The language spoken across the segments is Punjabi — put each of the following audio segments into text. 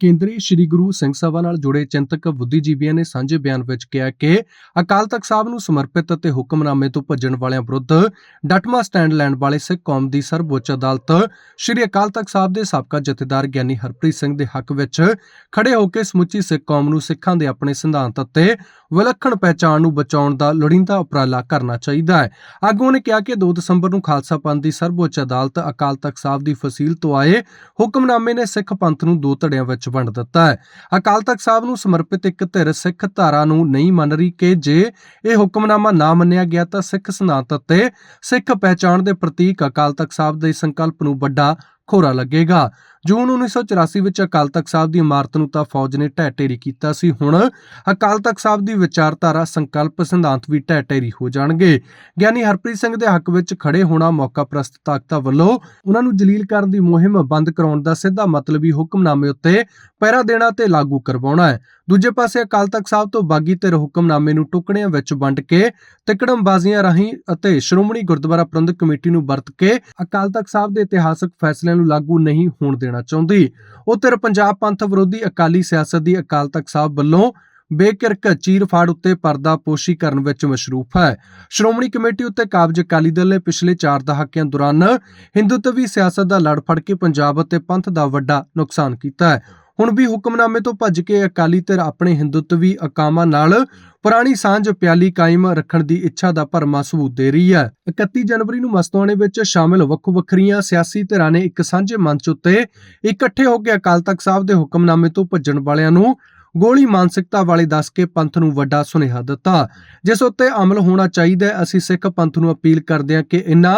ਕੇਂਦਰੀ ਸ੍ਰੀ ਗੁਰੂ ਸਿੰਘ ਸਭਾ ਨਾਲ ਜੁੜੇ ਚਿੰਤਕ ਬੁੱਧੀਜੀਵੀਆਂ ਨੇ ਸਾਂਝੇ ਬਿਆਨ ਵਿੱਚ ਕਿਹਾ ਕਿ ਅਕਾਲ ਤਖਤ ਸਾਹਿਬ ਨੂੰ ਸਮਰਪਿਤ ਅਤੇ ਹੁਕਮਨਾਮੇ ਤੋਂ ਭੱਜਣ ਵਾਲਿਆਂ ਵਿਰੁੱਧ ਡਟਮਾ ਸਟੈਂਡ ਲੈਣ ਵਾਲੇ ਸਿੱਖ ਕੌਮ ਦੀ ਸਰਵਉੱਚ ਅਦਾਲਤ ਸ੍ਰੀ ਅਕਾਲ ਤਖਤ ਸਾਹਿਬ ਦੇ ਸਾਬਕਾ ਜਥੇਦਾਰ ਗਿਆਨੀ ਹਰਪ੍ਰੀਤ ਸਿੰਘ ਦੇ ਹੱਕ ਵਿੱਚ ਖੜੇ ਹੋ ਕੇ ਸਮੁੱਚੀ ਸਿੱਖ ਕੌਮ ਨੂੰ ਸਿੱਖਾਂ ਦੇ ਆਪਣੇ ਸਿਧਾਂਤ ਅਤੇ ਵਿਲੱਖਣ ਪਹਿਚਾਣ ਨੂੰ ਬਚਾਉਣ ਦਾ ਲੋੜੀਂਦਾ ਉਪਰਾਲਾ ਕਰਨਾ ਚਾਹੀਦਾ ਹੈ। ਆਗੂ ਨੇ ਕਿਹਾ ਕਿ 2 ਦਸੰਬਰ ਨੂੰ ਖਾਲਸਾ ਪੰਥ ਦੀ ਸਰਵਉੱਚ ਅਦਾਲਤ ਅਕਾਲ ਤਖਤ ਸਾਹਿਬ ਦੀ ਫਸੀਲ ਤੋਂ ਆਏ ਹੁਕਮਨਾਮੇ ਨੇ ਸਿੱਖ ਪੰਥ ਨੂੰ ਦੋ ਧੜਿਆਂ ਵਿੱਚ ਵੰਡ ਦਿੱਤਾ ਹੈ। ਅਕਾਲ ਤਖਤ ਸਾਹਿਬ ਨੂੰ ਸਮਰਪਿਤ ਇੱਕ ਧਿਰ ਸਿੱਖ ਧਾਰਾ ਨੂੰ ਨਹੀਂ ਮੰਨ ਰਹੀ ਕਿ ਜੇ ਇਹ ਹੁਕਮਨਾਮਾ ਨਾ ਮੰਨਿਆ ਗਿਆ ਤਾਂ ਸਿੱਖ ਸਿਧਾਂਤ ਅਤੇ ਸਿੱਖ ਪਹਿਚਾਣ ਦੇ ਪ੍ਰਤੀਕ ਅਕਾਲ ਤਖਤ ਸਾਹਿਬ ਦੇ ਸੰਕਲਪ ਨੂੰ ਵੱਡਾ ਖੋਰਾ ਲੱਗੇਗਾ। ਜੂਨ 1984 ਵਿੱਚ ਅਕਾਲ ਤਖਤ ਸਾਹਿਬ ਦੀ ਇਮਾਰਤ ਨੂੰ ਤਾਂ ਫੌਜ ਨੇ ਢਹਿ ਢੇਰੀ ਕੀਤਾ ਸੀ। ਹੁਣ ਅਕਾਲ ਤਖਤ ਸਾਹਿਬ ਦੀ ਵਿਚਾਰਧਾਰਾ ਸੰਕਲਪ ਸਿਧਾਂਤ ਵੀ ਢਹਿ ਢੇਰੀ ਹੋ ਜਾਣਗੇ। ਗਿਆਨੀ ਹਰਪ੍ਰੀਤ ਸਿੰਘ ਦੇ ਹੱਕ ਵਿੱਚ ਖੜੇ ਹੋਣਾ ਮੌਕਾ ਪ੍ਰਸਤ ਤਾਕਤਾਂ ਵੱਲੋਂ ਉਹਨਾਂ ਨੂੰ ਜਲੀਲ ਕਰਨ ਦੀ ਮੁਹਿੰਮ ਬੰਦ ਕਰਾਉਣ ਦਾ ਸਿੱਧਾ ਮਤਲਬ ਹੀ ਹੁਕਮਨਾਮੇ ਉੱਤੇ ਪਹਿਰਾ ਦੇਣਾ ਤੇ ਲਾਗੂ ਕਰਵਾਉਣਾ ਹੈ। ਦੂਜੇ ਪਾਸੇ ਅਕਾਲ ਤਖਤ ਸਾਹਿਬ ਤੋਂ ਬਾਗੀ ਧਿਰ ਹੁਕਮਨਾਮੇ ਨੂੰ ਟੁਕੜਿਆਂ ਵਿੱਚ ਵੰਡ ਕੇ, ਤਿਕੜਮਬਾਜ਼ੀਆਂ ਰਾਹੀਂ ਅਤੇ ਸ਼੍ਰੋਮਣੀ ਗੁਰਦੁਆਰਾ ਪ੍ਰਬੰਧਕ ਕਮੇਟੀ ਨੂੰ ਵਰਤ ਕੇ ਅਕਾਲ ਤਖਤ ਸਾਹਿਬ ਦੇ ਇਤਿਹਾਸਕ ਫੈਸਲਿਆਂ ਨੂੰ ਲਾਗੂ ਨਹੀਂ ਹੋਣ ਦੇਣਾ ਚਾਹੁੰਦੀ। ਉਹ ਪੰਜਾਬ ਪੰਥ ਵਿਰੋਧੀ ਅਕਾਲੀ ਸਿਆਸਤ ਦੀ ਅਕਾਲ ਤਖਤ ਸਾਹਿਬ ਵੱਲੋਂ ਬੇਕਿਰਕ ਚੀਰਫਾੜ ਉੱਤੇ ਪਰਦਾ ਪੋਸ਼ੀ ਕਰਨ ਵਿੱਚ ਮਸ਼ਰੂਫ ਹੈ। ਸ਼੍ਰੋਮਣੀ ਕਮੇਟੀ ਉੱਤੇ ਕਾਬਜ ਅਕਾਲੀ ਦਲ ਨੇ ਪਿਛਲੇ 4 ਦਹਾਕਿਆਂ ਦੌਰਾਨ ਹਿੰਦੂਤਵੀ ਸਿਆਸਤ ਦਾ ਲੜ ਫੜ ਕੇ ਪੰਜਾਬ ਅਤੇ ਪੰਥ ਦਾ ਵੱਡਾ ਨੁਕਸਾਨ ਕੀਤਾ ਹੈ। ਹੁਣ ਵੀ ਹੁਕਮਨਾਮੇ ਤੋਂ ਭੱਜ ਕੇ ਅਕਾਲੀ ਧਿਰ ਆਪਣੇ ਹਿੰਦੂਤਵੀ ਅਕਾਮਾਂ ਨਾਲ ਪੁਰਾਣੀ ਸਾਂਝ ਪਿਆਲੀ ਕਾਇਮ ਰੱਖਣ ਦੀ ਇੱਛਾ ਦਾ ਭਰਮਾ ਸਬੂਤ ਦੇ ਰਹੀ ਹੈ। 31 ਜਨਵਰੀ ਨੂੰ ਮਸਤਵਾਣੇ ਵਿੱਚ ਸ਼ਾਮਿਲ ਵੱਖੋ ਵੱਖਰੀਆਂ ਸਿਆਸੀ ਧਿਰਾਂ ਨੇ ਇੱਕ ਸਾਂਝੇ ਮੰਚ ਉੱਤੇ ਇਕੱਠੇ ਹੋ ਕੇ ਅਕਾਲ ਤਖਤ ਸਾਹਿਬ ਦੇ ਹੁਕਮਨਾਮੇ ਤੋਂ ਭੱਜਣ ਵਾਲਿਆਂ ਨੂੰ ਗੋਲੀ ਮਾਨਸਿਕਤਾ ਵਾਲੇ ਦੱਸ ਕੇ ਪੰਥ ਨੂੰ ਵੱਡਾ ਸੁਨੇਹਾ ਦਿੱਤਾ। ਜਿਸ ਉੱਤੇ ਅਮਲ ਹੋਣਾ ਚਾਹੀਦਾ ਹੈ, ਅਸੀਂ ਸਿੱਖ ਪੰਥ ਨੂੰ ਅਪੀਲ ਕਰਦੇ ਹਾਂ ਕਿ ਇਨ੍ਹਾਂ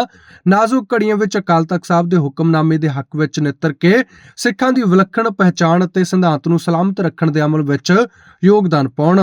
ਨਾਜ਼ੁਕ ਘੜੀਆਂ ਵਿੱਚ ਅਕਾਲ ਤਖਤ ਸਾਹਿਬ ਦੇ ਹੁਕਮਨਾਮੇ ਦੇ ਹੱਕ ਵਿੱਚ ਨਿੱਤਰ ਕੇ ਸਿੱਖਾਂ ਦੀ ਵਿਲੱਖਣ ਪਹਿਚਾਣ ਅਤੇ ਸਿਧਾਂਤ ਨੂੰ ਸਲਾਮਤ ਰੱਖਣ ਦੇ ਅਮਲ ਵਿੱਚ ਯੋਗਦਾਨ ਪਾਉਣ।